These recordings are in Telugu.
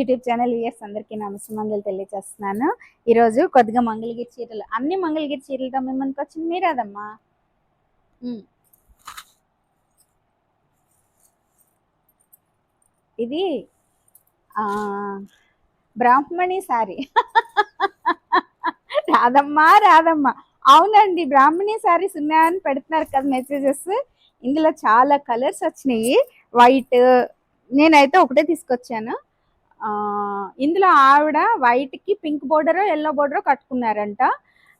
యూట్యూబ్ ఛానల్ విఎస్ అందరికీ నమస్కారం తెలియజేస్తున్నాను ఈరోజు కొద్దిగా మంగళగిరి చీరలు అన్ని మంగళగిరి చీరలతో మేము వచ్చింది మీరేదమ్మా? ఇది బ్రాహ్మణి శారీ రాదమ్మా రాదమ్మా. అవునండి బ్రాహ్మణి శారీస్ ఉన్నాయని పెడుతున్నారు కదా మెసేజెస్ ఇందులో చాలా కలర్స్ వచ్చినాయి. వైట్ నేనైతే ఒకటే తీసుకొచ్చాను. ఇందులో ఆవిడ వైట్కి పింక్ బోర్డర్ ఎల్లో బోర్డర్ కట్టుకున్నారంట.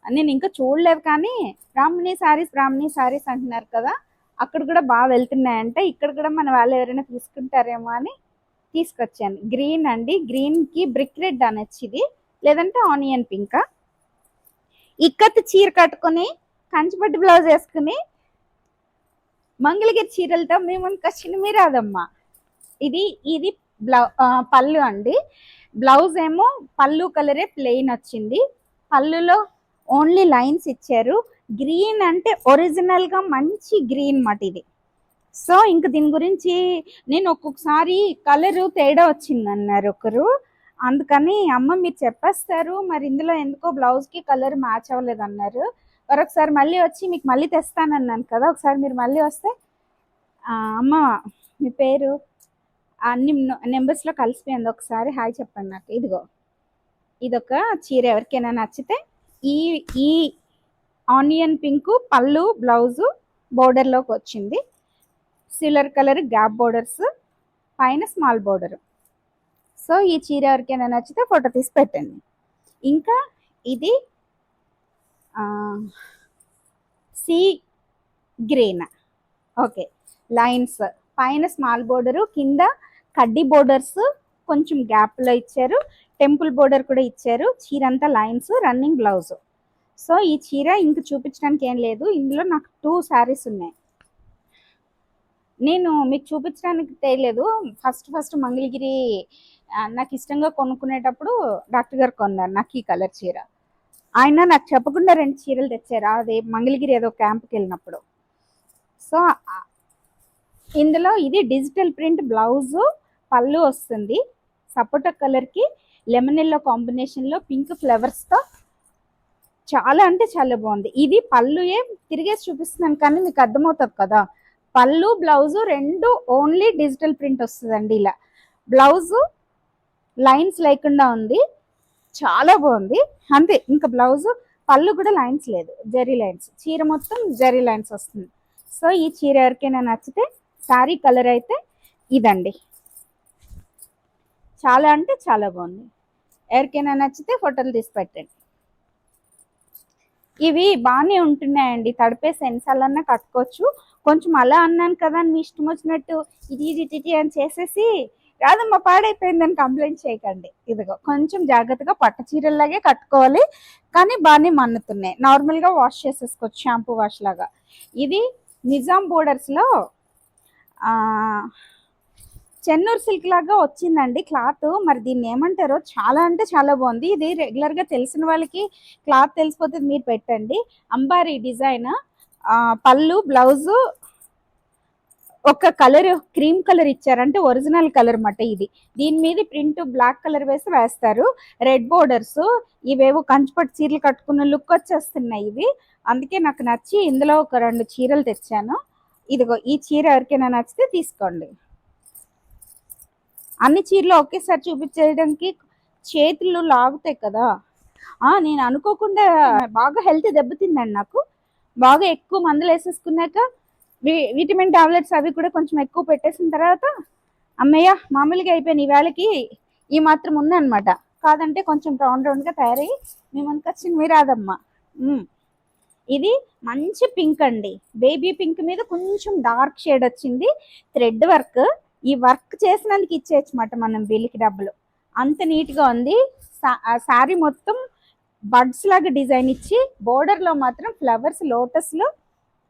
నేను ఇంకా చూడలేదు కానీ బ్రాహ్మణి శారీస్ బ్రాహ్మణి శారీస్ అంటున్నారు కదా అక్కడ కూడా బాగా వెళ్తున్నాయంట. ఇక్కడ కూడా మన వాళ్ళు ఎవరైనా తీసుకుంటారేమో అని తీసుకొచ్చాను. గ్రీన్ అండి. గ్రీన్కి బ్రిక్ రెడ్ అనొచ్చింది లేదంటే ఆనియన్ పింక్ ఇక్కత్ చీర కట్టుకొని కంచిపట్టు బ్లౌజ్ వేసుకుని మంగళగిరి చీరలతో మేము వచ్చిన రాదమ్మా. ఇది ఇది బ్లౌ పళ్ళు అండి. బ్లౌజ్ ఏమో పళ్ళు కలరే ప్లెయిన్ వచ్చింది. పళ్ళులో ఓన్లీ లైన్స్ ఇచ్చారు. గ్రీన్ అంటే ఒరిజినల్గా మంచి గ్రీన్ మాట ఇది. సో ఇంక దీని గురించి నేను ఒక్కొక్కసారి కలర్ తేడా వచ్చింది అన్నారు ఒకరు. అందుకని అమ్మ మీరు చెప్పేస్తారు మరి ఇందులో ఎందుకో బ్లౌజ్కి కలర్ మ్యాచ్ అవ్వలేదు అన్నారు. మరొకసారి మళ్ళీ వచ్చి మీకు మళ్ళీ తెస్తానన్నాను కదా ఒకసారి మీరు మళ్ళీ వస్తే అమ్మ మీ పేరు? అన్ని నెంబర్స్లో కలిసిపోయింది. ఒకసారి హాయ్ చెప్పండి నాకు. ఇదిగో. ఇదొక చీర. ఎవరికైనా నచ్చితే ఈ ఈ ఆనియన్ పింక్ పళ్ళు బ్లౌజు బోర్డర్లోకి వచ్చింది. సిల్వర్ కలర్ గ్యాప్ బోర్డర్స్ పైన స్మాల్ బోర్డర్ సో ఈ చీర ఎవరికైనా నచ్చితే ఫోటో తీసి పెట్టండి. ఇంకా ఇది సీ గ్రీన్. ఓకే. లైన్స్. పైన స్మాల్ బోర్డరు కింద కడ్డీ బోర్డర్స్ కొంచెం గ్యాప్లో ఇచ్చారు. టెంపుల్ బోర్డర్ కూడా ఇచ్చారు. చీర అంతా లైన్స్ రన్నింగ్ బ్లౌజ్. సో ఈ చీర ఇంక చూపించడానికి ఏం లేదు. ఇందులో నాకు టూ శారీస్ ఉన్నాయి. నేను మీకు చూపించడానికి తెలియలేదు ఫస్ట్ ఫస్ట్ మంగళగిరి నాకు ఇష్టంగా కొనుక్కునేటప్పుడు డాక్టర్ గారు కొన్నారు నాకు ఈ కలర్ చీర. ఆయన నాకు చెప్పకుండా రెండు చీరలు తెచ్చారు. అదే మంగళగిరి ఏదో క్యాంప్కి వెళ్ళినప్పుడు. సో ఇందులో ఇది డిజిటల్ ప్రింట్ బ్లౌజ్ పళ్ళు వస్తుంది. సపోటా కలర్కి లెమన్ ఎల్లో కాంబినేషన్లో పింక్ ఫ్లవర్స్తో చాలా అంటే చాలా బాగుంది. ఇది పళ్ళు ఏ తిరిగేసి చూపిస్తున్నాను కానీ మీకు అర్థమవుతుంది కదా. పళ్ళు బ్లౌజు రెండు ఓన్లీ డిజిటల్ ప్రింట్ వస్తుందండి ఇలా. బ్లౌజు లైన్స్ లేకుండా ఉంది. చాలా బాగుంది. అంతే ఇంకా బ్లౌజు పళ్ళు కూడా లైన్స్ లేదు. జరీ లైన్స్. చీర మొత్తం జరీ లైన్స్ వస్తుంది. సో ఈ చీర ఎవరికైనా నచ్చితే శారీ కలర్ అయితే ఇదండి. చాలా అంటే చాలా బాగుంది. ఎవరికైనా నచ్చితే ఫోటోలు తీసి పెట్టండి. ఇవి బాగానే ఉంటున్నాయండి. తడిపే సెన్సాలన్నా కట్టుకోవచ్చు. కొంచెం అలా అన్నాను కదా అని మీ ఇష్టం వచ్చినట్టు ఇది ఇది ఇది అని చేసేసి రాదమ్మా పాడైపోయిందని కంప్లైంట్ చేయకండి. ఇదిగో కొంచెం జాగ్రత్తగా పట్టు చీరల్లాగే కట్టుకోవాలి. కానీ బాగానే మన్నుతున్నాయి. నార్మల్గా వాష్ చేసేసుకోవచ్చు షాంపూ వాష్ లాగా. ఇది నిజాం బోర్డర్స్లో చెన్నూరు సిల్క్ లాగా వచ్చిందండి క్లాత్. మరి దీన్ని ఏమంటారో చాలా అంటే చాలా బాగుంది. ఇది రెగ్యులర్గా తెలిసిన వాళ్ళకి క్లాత్ తెలిసిపోతుంది మీరు పెట్టండి. అంబారీ డిజైన్. పళ్ళు బ్లౌజు ఒక కలర్ క్రీమ్ కలర్ ఇచ్చారంటే ఒరిజినల్ కలర్ మాట ఇది. దీని మీద ప్రింట్ బ్లాక్ కలర్ వేసి వేస్తారు. Red borders. ఇవేవో కంచిపట్టు చీరలు కట్టుకున్న లుక్ వచ్చేస్తున్నాయి ఇవి. అందుకే నాకు నచ్చి ఇందులో ఒక రెండు చీరలు తెచ్చాను. ఇదిగో ఈ చీర ఎవరికైనా నచ్చితే తీసుకోండి. అన్ని చీరలు ఒకేసారి చూపించేయడానికి చేతులు లాగుతాయి కదా. ఆ నేను అనుకోకుండా బాగా హెల్త్ దెబ్బతిందండి నాకు. బాగా ఎక్కువ మందులు వేసేసుకున్నాక విటమిన్ టాబ్లెట్స్ అవి కూడా కొంచెం ఎక్కువ పెట్టేసిన తర్వాత అమ్మయ్య మామూలుగా అయిపోయిన ఈ వేళకి ఈ మాత్రం ఉందన్నమాట. కాదంటే కొంచెం రౌండ్ రౌండ్గా తయారయ్యి మేము అనుకొచ్చింది వచ్చింది మీరు రాదమ్మా ఇది మంచి పింక్ అండి. బేబీ పింక్ మీద కొంచెం డార్క్ షేడ్ వచ్చింది. Thread work. ఈ వర్క్ చేసినందుకు ఇచ్చేయచ్చు మాట మనం బిల్లికి డబ్బులు. అంత నీట్గా ఉంది. శారీ మొత్తం బడ్స్ లాగా డిజైన్ ఇచ్చి బోర్డర్లో మాత్రం ఫ్లవర్స్ లోటస్లు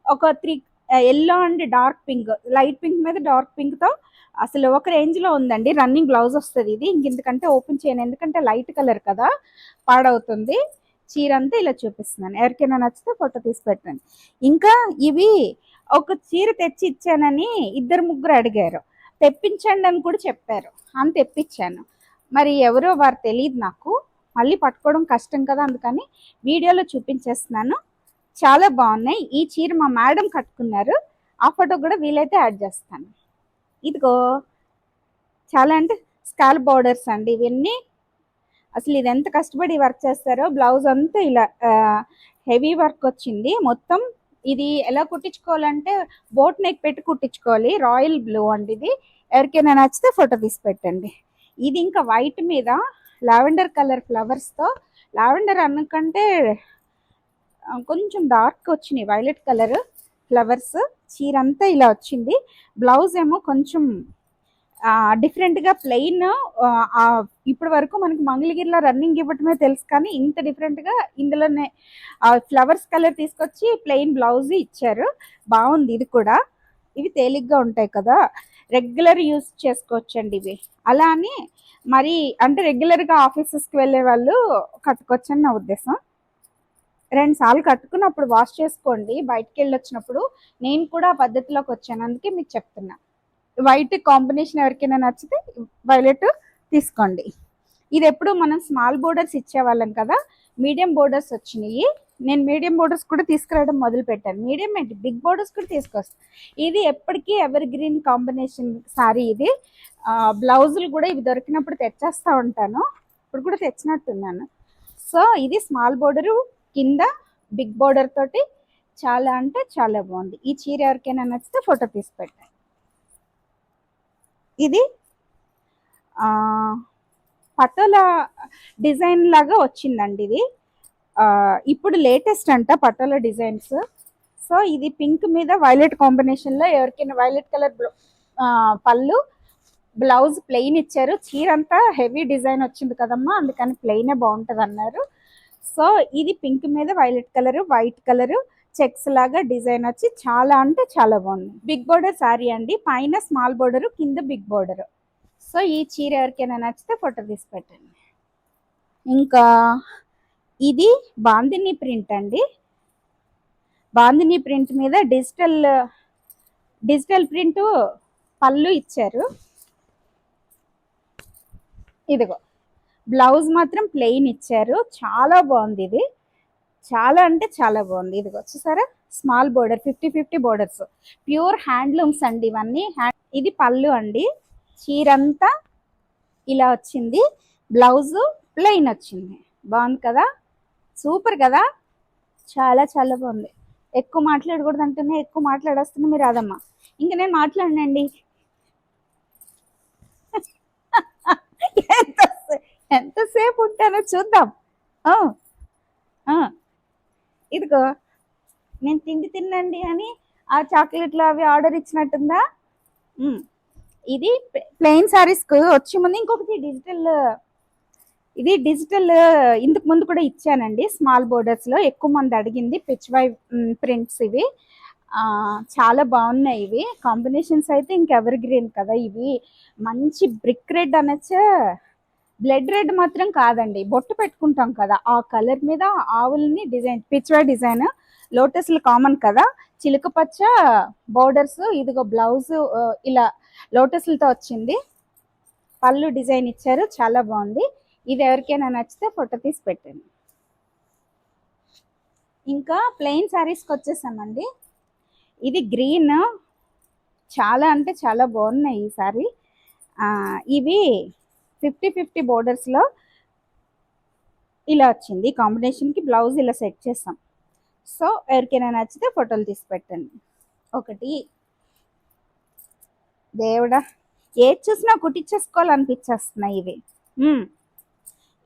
ఒక three yellow and dark pink light pink మీద డార్క్ పింక్తో అసలు ఒక రేంజ్లో ఉందండి. రన్నింగ్ బ్లౌజ్ వస్తుంది ఇది. ఇంక ఓపెన్ చేయను. ఎందుకంటే లైట్ కలర్ కదా పాడవుతుంది. చీర అంతా ఇలా చూపిస్తున్నాను. ఎవరికైనా నచ్చితే ఫోటో తీసి పెట్టండి. ఇంకా ఇవి ఒక చీర తెచ్చి ఇచ్చానని ఇద్దరు ముగ్గురు అడిగారు. తెప్పించండి అని కూడా చెప్పారు. అని తెప్పించాను. మరి ఎవరో వారు తెలియదు నాకు. మళ్ళీ పట్టుకోవడం కష్టం కదా అందుకని వీడియోలో చూపించేస్తున్నాను. చాలా బాగున్నాయి. ఈ చీర మా మేడం కట్టుకున్నారు. ఆ ఫోటో కూడా వీలైతే యాడ్ చేస్తాను. ఇదిగో చాలా అంటే స్కాల్ బార్డర్స్ అండి ఇవన్నీ. అసలు ఇది ఎంత కష్టపడి వర్క్ చేస్తారో బ్లౌజ్ అంతా ఇలా హెవీ వర్క్ వచ్చింది. మొత్తం ఇది ఎలా కుట్టించుకోవాలంటే బోట్ నెక్ పెట్టి కుట్టించుకోవాలి. రాయల్ బ్లూ అండి ఇది. ఎవరికైనా నచ్చితే ఫోటో తీసి పెట్టండి. ఇది ఇంకా వైట్ మీద లావెండర్ కలర్ ఫ్లవర్స్తో లావెండర్ అన్నకంటే కొంచెం డార్క్ వచ్చినాయి. వైలెట్ కలర్ ఫ్లవర్స్ చీర అంతా ఇలా వచ్చింది. బ్లౌజ్ ఏమో కొంచెం డిఫరెంట్గా ప్లెయిన్ ఇప్పటి వరకు మనకి మంగళగిరిలో రన్నింగ్ ఇవ్వటమే తెలుసు కానీ ఇంత డిఫరెంట్గా ఇందులోనే ఫ్లవర్స్ కలర్ తీసుకొచ్చి ప్లెయిన్ బ్లౌజ్ ఇచ్చారు. బాగుంది ఇది కూడా. ఇవి తేలిగ్గా ఉంటాయి కదా. రెగ్యులర్ యూస్ చేసుకోవచ్చండి ఇవి. అలా అని మరి అంటే రెగ్యులర్గా ఆఫీసెస్కి వెళ్ళే వాళ్ళు కట్టుకోవచ్చని నా ఉద్దేశం. రెండు సార్లు కట్టుకుని అప్పుడు వాష్ చేసుకోండి. బయటికి వెళ్ళి వచ్చినప్పుడు నేను కూడా ఆ పద్ధతిలోకి వచ్చాను. అందుకే మీకు చెప్తున్నా. వైట్ కాంబినేషన్ ఎవరికైనా నచ్చితే వైలెట్ తీసుకోండి. ఇది ఎప్పుడు మనం స్మాల్ బోర్డర్స్ ఇచ్చేవాళ్ళం కదా మీడియం బోర్డర్స్ వచ్చినాయి. నేను మీడియం బోర్డర్స్ కూడా తీసుకురావడం మొదలు పెట్టాను. మీడియం ఏంటి? బిగ్ బోర్డర్స్ కూడా తీసుకొస్తాను ఇది ఎప్పటికీ ఎవర్ గ్రీన్ కాంబినేషన్ సారీ ఇది. బ్లౌజులు కూడా ఇవి దొరికినప్పుడు తెచ్చేస్తూ ఉంటాను. ఇప్పుడు కూడా తెచ్చినట్టున్నాను. సో ఇది స్మాల్ బోర్డరు కింద బిగ్ బోర్డర్ తోటి చాలా అంటే చాలా బాగుంది. ఈ చీర ఎవరికైనా నచ్చితే ఫోటో తీసి పెట్టాను ఇది ఆ, పటోల డిజైన్ లాగా వచ్చిందండి ఇది. ఆ, ఇప్పుడు లేటెస్ట్ అంట పటోల డిజైన్స్. సో ఇది పింక్ మీద వైలెట్ కాంబినేషన్లో ఎవరికైనా వైలెట్ కలర్ పళ్ళు బ్లౌజ్ ప్లెయిన్ ఇచ్చారు. చీర అంతా హెవీ డిజైన్ వచ్చింది కదమ్మా అందుకని ప్లెయినే బాగుంటుంది అన్నారు సో ఇది పింక్ మీద violet colour white colour. Checks లాగా డిజైన్ వచ్చి చాలా అంటే చాలా బాగుంది. బిగ్ బోర్డర్ సారీ అండి. పైన స్మాల్ బోర్డరు కింద బిగ్ బోర్డర్. సో ఈ చీర ఎవరికైనా నచ్చితే ఫోటో తీసి పెట్టండి. ఇంకా ఇది బాందిని ప్రింట్ అండి. బాందిని ప్రింట్ మీద డిజిటల్ డిజిటల్ ప్రింట్ పళ్ళు ఇచ్చారు. ఇదిగో బ్లౌజ్ మాత్రం ప్లెయిన్ ఇచ్చారు. చాలా బాగుంది ఇది. చాలా అంటే చాలా బాగుంది. ఇదిగో వచ్చేసారా small border fifty fifty borders. Pure handlooms అండి ఇవన్నీ. హ్యాండ్ ఇది పళ్ళు అండి. చీరంతా ఇలా వచ్చింది. బ్లౌజ్ ప్లెయిన్ వచ్చింది. బాగుంది కదా? సూపర్ కదా? చాలా చాలా బాగుంది. ఎక్కువ మాట్లాడకూడదు అంటేనే ఎక్కువ మాట్లాడేస్తున్నా మీరు అదమ్మా ఇంక నేను మాట్లాడినండి. ఎంత ఎంతసేపు ఉంటానో చూద్దాం. ఆ. ఇదిగో నేను తిండి తిన్నండి అని ఆ చాక్లెట్లు అవి ఆర్డర్ ఇచ్చినట్టుందా? ఇది ప్లెయిన్ సారీస్కు వచ్చే ముందు ఇంకొకటి డిజిటల్ ఇది డిజిటల్ ఇంతకు ముందు కూడా ఇచ్చానండి. స్మాల్ బోర్డర్స్లో ఎక్కువ మంది అడిగింది పిచ్ వై ప్రింట్స్ ఇవి. చాలా బాగున్నాయి ఇవి. కాంబినేషన్స్ అయితే ఇంకెవర్ గ్రీన్ కదా ఇవి. మంచి బ్రిక్ రెడ్ అనొచ్చా? బ్లడ్ రెడ్ మాత్రం కాదండి. బొట్టు పెట్టుకుంటాం కదా ఆ కలర్ మీద ఆవుల్ని డిజైన్ పిచ్వే డిజైన్ లోటస్లు కామన్ కదా. చిలుక పచ్చ బోర్డర్స్ ఇదిగో బ్లౌజ్ ఇలా లోటస్లతో వచ్చింది. పళ్ళు డిజైన్ ఇచ్చారు చాలా బాగుంది. ఇది ఎవరికైనా నచ్చితే ఫోటో తీసి పెట్టండి. ఇంకా ప్లెయిన్ శారీస్కి వచ్చేసామండి. ఇది గ్రీన్ చాలా అంటే చాలా బాగున్నాయి ఈ సారీ ఇవి ఫిఫ్టీ ఫిఫ్టీ బోర్డర్స్లో ఇలా వచ్చింది. కాంబినేషన్కి బ్లౌజ్ ఇలా సెట్ చేస్తాం. సో ఎవరికైనా నచ్చితే ఫోటోలు తీసి పెట్టండి. ఒకటి. దేవుడా ఏది చూసినా కుట్టించేసుకోవాలనిపించేస్తున్నాయి ఇవి.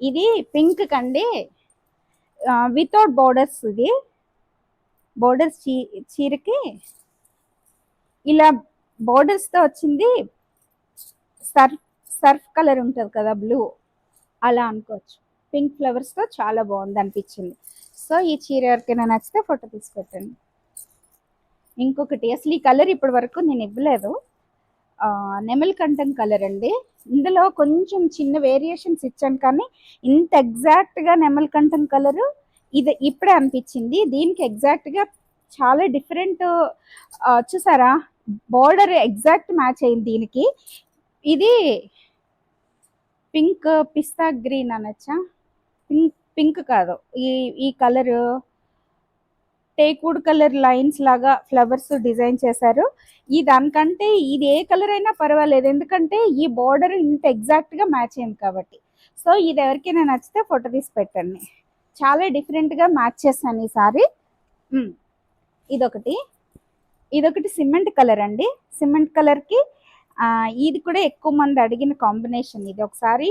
ఇది పింక్ కండి వితౌట్ బోర్డర్స్ ఇది బోర్డర్స్ చీ చీరకి ఇలా బోర్డర్స్తో వచ్చింది సర్ఫ్ సర్ఫ్ కలర్ ఉంటుంది కదా బ్లూ అలా అనుకోవచ్చు. పింక్ ఫ్లవర్స్తో చాలా బాగుంది అనిపించింది. సో ఈ చీర ఎవరికైనా నచ్చితే ఫోటో తీసి పెట్టండి ఇంకొకటి అసలు ఈ కలర్ ఇప్పటి వరకు నేను ఇవ్వలేదు. నెమల్ కంఠం కలర్ అండి. ఇందులో కొంచెం చిన్న వేరియేషన్స్ ఇచ్చాను కానీ ఇంత ఎగ్జాక్ట్గా నెమల్ కంఠం కలరు ఇది ఇప్పుడే అనిపించింది. దీనికి ఎగ్జాక్ట్గా చాలా డిఫరెంట్ చూసారా? బార్డర్ ఎగ్జాక్ట్ మ్యాచ్ అయింది దీనికి. ఇది పింక్ పిస్తా గ్రీన్ అనొచ్చా? పింక్ పింక్ కాదు. ఈ ఈ కలర్ టేకుడ్ కలర్ లైన్స్ లాగా ఫ్లవర్స్ డిజైన్ చేశారు. ఈ దానికంటే ఇది ఏ కలర్ అయినా పర్వాలేదు. ఎందుకంటే ఈ బార్డర్ ఇంత ఎగ్జాక్ట్గా మ్యాచ్ అయింది కాబట్టి. సో ఇది ఎవరికైనా నచ్చితే ఫోటో తీసి పెట్టండి. చాలా డిఫరెంట్గా మ్యాచ్ చేశాను ఈసారి. ఇదొకటి. ఇదొకటి సిమెంట్ కలర్ అండి. సిమెంట్ కలర్కి ఇది కూడా ఎక్కువ మంది అడిగిన కాంబినేషన్ ఇది. ఒకసారి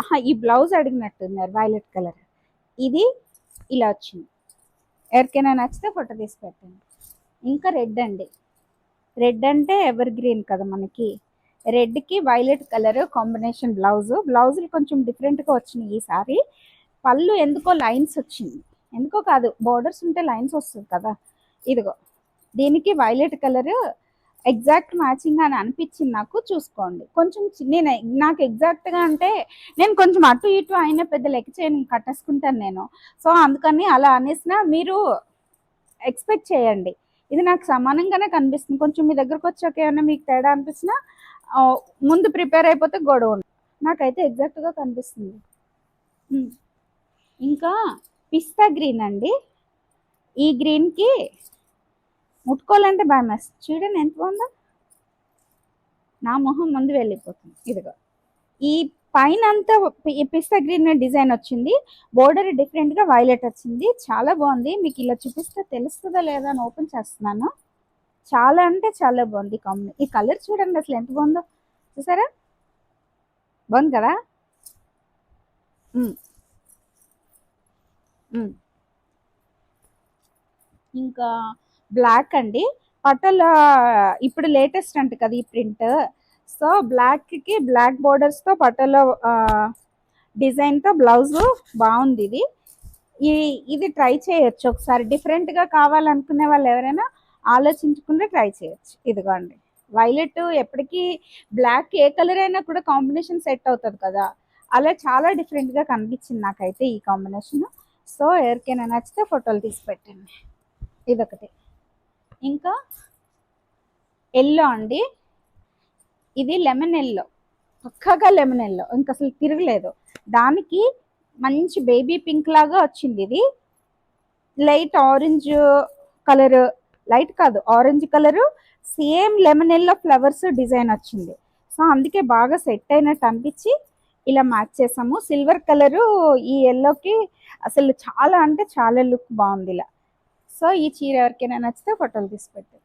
ఆహా ఈ బ్లౌజ్ అడిగినట్టున్నారు వైలెట్ కలర్. ఇది ఇలా వచ్చింది. ఎవరికైనా నచ్చితే ఫోటో తీసి పెట్టండి. ఇంకా రెడ్ అండి. రెడ్ అంటే ఎవర్ గ్రీన్ కదా మనకి. రెడ్కి వైలెట్ కలర్ కాంబినేషన్ బ్లౌజు. బ్లౌజులు కొంచెం డిఫరెంట్గా వచ్చినాయి ఈసారి పళ్ళు ఎందుకో లైన్స్ వచ్చింది. ఎందుకో కాదు బోర్డర్స్ ఉంటే లైన్స్ వస్తుంది కదా. ఇదిగో దీనికి వైలెట్ కలర్ ఎగ్జాక్ట్ మ్యాచింగ్ అని అనిపించింది నాకు చూసుకోండి. కొంచెం నేను నాకు ఎగ్జాక్ట్గా అంటే నేను కొంచెం అటు ఇటు అయిన పెద్ద లెక్క చేయను కట్టేసుకుంటాను నేను. సో అందుకని అలా అనేసిన మీరు ఎక్స్పెక్ట్ చేయండి. ఇది నాకు సమానంగానే కనిపిస్తుంది. కొంచెం మీ దగ్గరకు వచ్చాక ఏమైనా మీకు తేడా అనిపించినా ముందు ప్రిపేర్ అయిపోతే గొడవ ఉండదు. నాకైతే ఎగ్జాక్ట్గా కనిపిస్తుంది. ఇంకా పిస్తా గ్రీన్ అండి. ఈ గ్రీన్కి ముట్టుకోవాలంటే భయం వేస్తుంది. చూడండి ఎంత బాగుందో. నా మొహం ముందు వెళ్ళిపోతుంది. ఇదిగో. ఈ పైన అంతా పిస్తా గ్రీన్ డిజైన్ వచ్చింది. బోర్డర్ డిఫరెంట్గా వైలెట్ వచ్చింది. చాలా బాగుంది. మీకు ఇలా చూపిస్తే తెలుస్తుందా లేదా అని ఓపెన్ చేస్తున్నాను. చాలా అంటే చాలా బాగుంది కాంబినే ఈ కలర్ చూడండి అసలు ఎంత బాగుందో. చూసారా? బాగుంది కదా? ఇంకా బ్లాక్ అండి. పటోలా ఇప్పుడు లేటెస్ట్ అంట కదా ఈ ప్రింట్ సో బ్లాక్కి బ్లాక్ బోర్డర్స్తో తో డిజైన్తో బ్లౌజ్ బాగుంది ఇది. ఈ ఇది ట్రై చేయొచ్చు ఒకసారి. డిఫరెంట్గా కావాలనుకునే వాళ్ళు ఎవరైనా ఆలోచించుకుంటే ట్రై చేయొచ్చు. ఇదిగోండి. వైలెట్ ఎప్పటికీ బ్లాక్ ఏ కలర్ అయినా కూడా కాంబినేషన్ సెట్ అవుతుంది కదా. అలా చాలా డిఫరెంట్గా కనిపించింది నాకైతే ఈ కాంబినేషన్ సో ఎవరికైనా నచ్చితే ఫోటోలు తీసి పెట్టండి. ఇదొకటి. ఇంకా ఎల్లో అండి. ఇది లెమన్ ఎల్లో పక్కగా లెమన్ ఎల్లో ఇంకా అసలు తిరగలేదు. దానికి మంచి బేబీ పింక్ లాగా వచ్చింది ఇది. లైట్ ఆరెంజ్ కలర్ లైట్ కాదు orange colour same lemon yellow flowers design వచ్చింది. సో అందుకే బాగా సెట్ అయినట్టు అనిపించి ఇలా మ్యాచ్ చేసాము. సిల్వర్ కలరు ఈ ఎల్లోకి అసలు చాలా అంటే చాలా లుక్ బాగుంది ఇలా. సో ఈ చీర ఎవరికైనా నచ్చితే ఫోటోలు తీసి పెట్టు.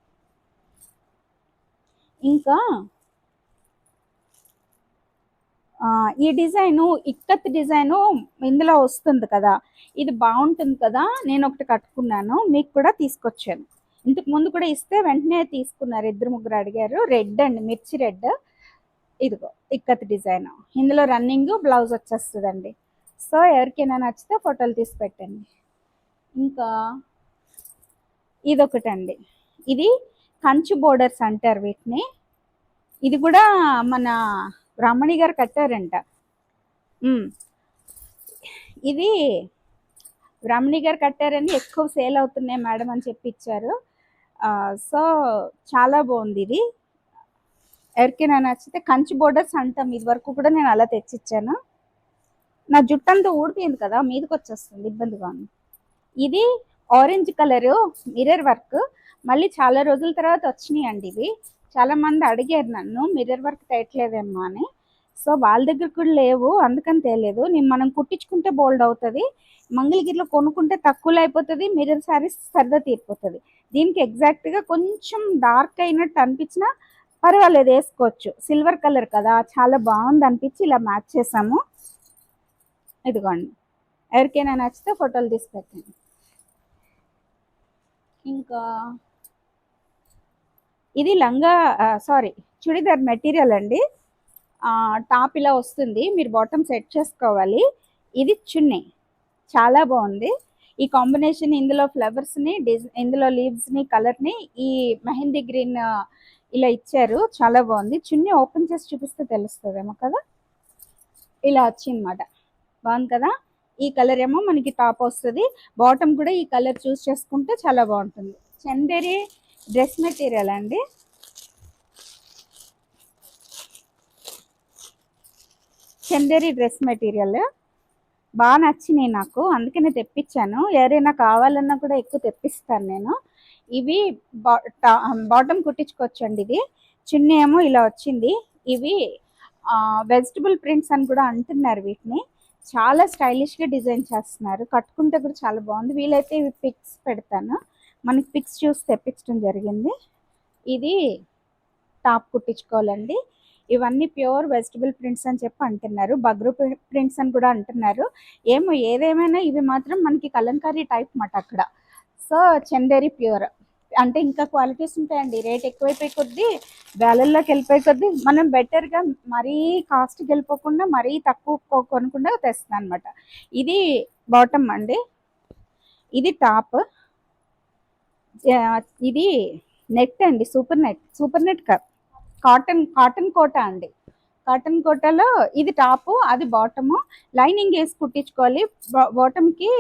ఇంకా ఈ డిజైను ఇక్కత్ డిజైను ఇందులో వస్తుంది కదా. ఇది బాగుంటుంది కదా నేను ఒకటి కట్టుకున్నాను మీకు కూడా తీసుకొచ్చాను. ఇంతకు ముందు కూడా ఇస్తే వెంటనే తీసుకున్నారు ఇద్దరు ముగ్గురు అడిగారు. రెడ్ అండి మిర్చి రెడ్ ఇదిగో ఇక్కత్ డిజైన్. ఇందులో రన్నింగ్ బ్లౌజ్ వచ్చేస్తుందండి. సో ఎవరికైనా నచ్చితే ఫోటోలు తీసి పెట్టండి. ఇంకా ఇదొకటండి. ఇది కంచు బోర్డర్స్ అంటారు వీటిని. ఇది కూడా మన బ్రాహ్మణి గారు కట్టారంట. ఇది బ్రాహ్మణి గారు కట్టారని ఎక్కువ సేల్ అవుతున్నాయి మేడం అని చెప్పి ఇచ్చారు సో చాలా బాగుంది ఇది. ఎవరికైనా నచ్చితే కంచి బోర్డర్స్ అంటాం. ఇది వరకు కూడా నేను అలా తెచ్చిచ్చాను. నా జుట్టు అంతా ఊడిపోయింది కదా మీదకి వచ్చేస్తుంది ఇబ్బందిగా ఉంది. ఇది ఆరెంజ్ కలర్ మిర్రర్ వర్క్. మళ్ళీ చాలా రోజుల తర్వాత వచ్చినాయి అండి ఇవి. చాలా మంది అడిగారు నన్ను మిర్రర్ వర్క్ తేయట్లేదేమో అని. సో వాళ్ళ దగ్గర కూడా లేవు అందుకని తేలేదు నేను మనం కుట్టించుకుంటే బోల్డ్ అవుతుంది మంగళగిరిలో కొనుక్కుంటే తక్కువలో అయిపోతుంది మిర్రర్ శారీస్ సరదా తీరిపోతుంది. దీనికి ఎగ్జాక్ట్గా కొంచెం డార్క్ అయినట్టు అనిపించినా పర్వాలేదు వేసుకోవచ్చు. సిల్వర్ కలర్ కదా చాలా బాగుంది అనిపించి ఇలా మ్యాచ్ చేసాము. ఇదిగోండి. ఎవరికైనా నచ్చితే ఫోటోలు తీసి పెట్టండి. ఇంకా ఇది లంగా సారీ చుడిదార్ మెటీరియల్ అండి. టాప్ ఇలా వస్తుంది. మీరు బాటమ్ సెట్ చేసుకోవాలి. ఇది చున్నీ. చాలా బాగుంది. ఈ కాంబినేషన్ ఇందులో ఫ్లవర్స్ని డిజ్ ఇందులో లీవ్స్ని కలర్ని ఈ మెహందీ గ్రీన్ ఇలా ఇచ్చారు. చాలా బాగుంది. చున్నీ ఓపెన్ చేసి చూపిస్తే తెలుస్తుందేమో కదా? ఇలా వచ్చిందన్నమాట. బాగుంది కదా? ఈ కలర్ ఏమో మనకి టాప్ వస్తుంది. బాటమ్ కూడా ఈ కలర్ చూస్ చేసుకుంటే చాలా బాగుంటుంది. చందేరి డ్రెస్ మెటీరియల్ అండి. Chanderi dress material. బాగా నచ్చినాయి నాకు. అందుకనే తెప్పించాను. ఎవరైనా కావాలన్నా కూడా ఎక్కువ తెప్పిస్తాను నేను. ఇవి బాటమ్ కుట్టించుకోవచ్చండి ఇది. చున్నీ ఏమో ఇలా వచ్చింది. ఇవి వెజిటబుల్ ప్రింట్స్ అని కూడా అంటున్నారు వీటిని. చాలా స్టైలిష్గా డిజైన్ చేస్తున్నారు. కట్టుకుంటే కూడా చాలా బాగుంది. వీలైతే ఇవి పిక్స్ పెడతాను. మనకి పిక్స్ చూసి తెప్పించడం జరిగింది. ఇది టాప్ కుట్టించుకోవాలండి. ఇవన్నీ ప్యూర్ వెజిటబుల్ ప్రింట్స్ అని చెప్పి అంటున్నారు. బగ్రు ప్రింట్స్ అని కూడా అంటున్నారు. ఏమో ఏదేమైనా ఇవి మాత్రం మనకి కలంకారీ టైప్ మాట అక్కడ. So Chanderi pure. అంటే ఇంకా క్వాలిటీస్ ఉంటాయండి. రేట్ ఎక్కువైపోయి కొద్దీ వేలల్లోకి వెళ్ళిపోయి కొద్దీ మనం బెటర్గా మరీ కాస్ట్కి వెళ్ళిపోకుండా మరీ తక్కువ కొనకుండా తెస్తుంది అనమాట ఇది బాటమ్ అండి. ఇది టాప్ ఇది నెట్ అండి. Super net super net cotton cotton Kota అండి. కాటన్ కోటలో ఇది టాపు అది బాటము లైనింగ్ వేసి కుట్టించుకోవాలి. బాటమ్కి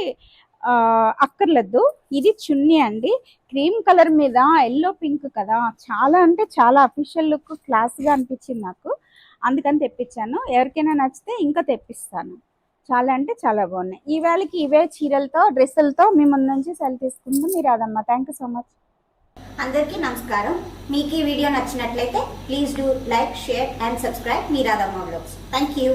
అక్కర్లేదు. ఇది చున్నీ అండి. క్రీమ్ కలర్ మీద ఎల్లో పింక్ కదా. చాలా అంటే చాలా అఫీషియల్ లుక్ క్లాస్గా అనిపించింది నాకు. అందుకని తెప్పించాను. ఎవరికైనా నచ్చితే ఇంకా తెప్పిస్తాను. చాలా అంటే చాలా బాగున్నాయి. ఈ ఇవే చీరలతో డ్రెస్సులతో మీ ముందు నుంచి సెల్ తీసుకుందాం మీరు అదమ్మా థ్యాంక్ యూ సో మచ్ అందరికీ నమస్కారం. మీకు ఈ వీడియో నచ్చినట్లయితే please do like share and subscribe మీరాదమ్మ blogs thank you